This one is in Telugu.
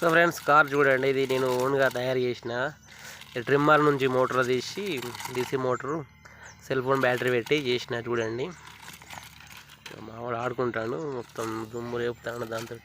సో ఫ్రెండ్స్ కార్ చూడండి ఇది నేను ఓన్గా తయారు చేసిన. ట్రిమ్మర్ నుంచి మోటార్ తీసి DC motor cell phone battery పెట్టి చేసిన చూడండి. మావాడు ఆడుకుంటాడు మొత్తం దుమ్ము రేపుతాడు దాంతో